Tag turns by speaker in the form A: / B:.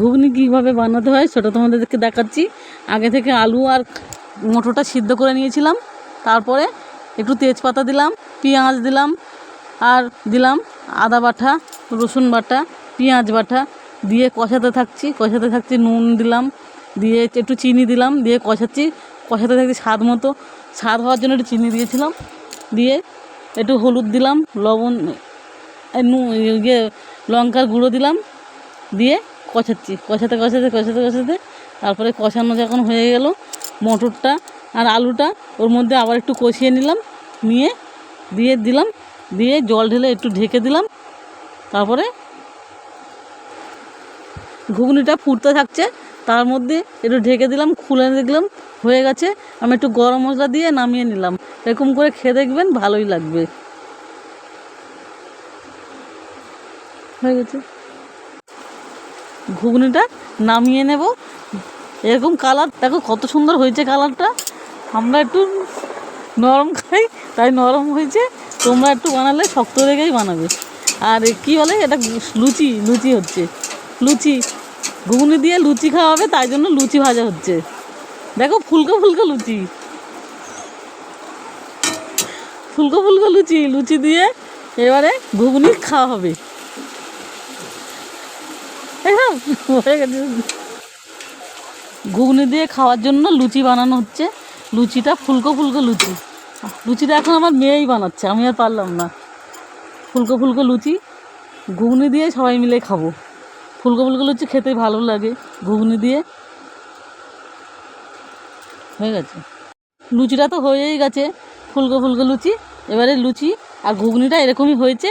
A: ঘুগনি কীভাবে বানাতে হয় সেটা তোমাদেরকে দেখাচ্ছি। আগে থেকে আলু আর মটরটা সিদ্ধ করে নিয়েছিলাম। তারপরে একটু তেজপাতা দিলাম, পেঁয়াজ দিলাম আর দিলাম আদা বাটা, রসুন বাটা, পেঁয়াজ বাটা দিয়ে কষাতে থাকছি। কষাতে থাকছি, নুন দিলাম দিয়ে একটু চিনি দিলাম দিয়ে কষাচ্ছি। কষাতে থাকছি স্বাদ মতো। স্বাদ হওয়ার জন্য একটু চিনি দিয়েছিলাম দিয়ে একটু হলুদ দিলাম, লবণ নুন ইয়ে লঙ্কার গুঁড়ো দিলাম দিয়ে কষাচ্ছি, কষাতে কষাতে কষাতে কষাতে। তারপরে কষানো যখন হয়ে গেল, মটরটা আর আলুটা, ওর মধ্যে আবার একটু কষিয়ে নিলাম, নিয়ে দিয়ে দিলাম, দিয়ে জল ঢেলে একটু ঢেকে দিলাম। তারপরে ঘুগনিটা ফুটতে থাকছে, তার মধ্যে একটু ঢেকে দিলাম, খুলে দেখলাম, হয়ে গেছে। আমি একটু গরম মশলা দিয়ে নামিয়ে নিলাম। এরকম করে খেয়ে দেখবেন, ভালোই লাগবে। হয়ে গেছে। ঘুগনিটা নামিয়ে নেব। এরকম কালার দেখো কত সুন্দর হয়েছে কালারটা আমরা একটু নরম খাই, তাই নরম হয়েছে। তোমরা একটু বানালে শক্ত রেখেই বানাবে। আর কী বলে, এটা লুচি লুচি হচ্ছে। লুচি, ঘুগনি দিয়ে লুচি খাওয়া হবে, তাই জন্য লুচি ভাজা হচ্ছে। দেখো ফুলকো ফুলকো লুচি। ফুলকো ফুলকো লুচি লুচি দিয়ে এবারে ঘুগনি খাওয়া হবে। ঘুগনি দিয়ে খাওয়ার জন্য লুচি বানানো হচ্ছে। লুচিটা ফুলকো ফুলকো লুচি। লুচিটা এখন আমার মেয়েই বানাচ্ছে, আমি আর পারলাম না। ফুলকো ফুলকো লুচি, ঘুগনি দিয়ে সবাই মিলে খাব। ফুলকো ফুলকো লুচি খেতে ভালো লাগে, ঘুগনি দিয়ে। হয়ে গেছে। লুচিটা তো হয়েই গেছে, ফুলকো ফুলকো লুচি, এবারে লুচি আর ঘুগনিটা এরকমই হয়েছে।